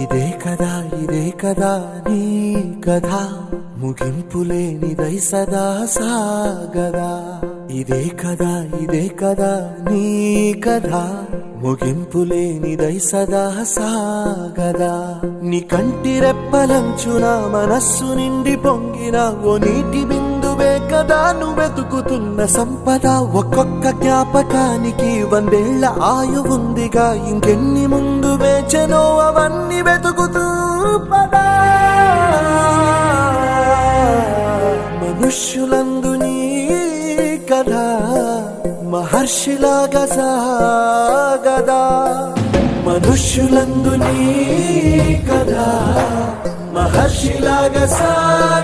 ఇదే కదా ఇదే కదా నీ కథ. ముగింపులేనిదై సదా సాగదా. ఇదే కదా ఇదే కదా నీ కథ. ముగింపులేనిదై సదా సాగదా. నీ కంటి రెప్పలంచున మనస్సు నిండి పొంగిన ఓ నీటి బిందు కదా నువ్వెతుకుతున్న సంపద ఒక్కొక్క జ్ఞాపకానికి వందేళ్ళ ఆయువుందిగా ఇంకెన్ని ముందు వేచనో అవన్నీ వెతుకుతూ పదా. మనుష్యులందు నీ కథ మహర్షిలాగా సాగదా. మనుష్యులందు నీ కథ మహర్షిలాగా సాగ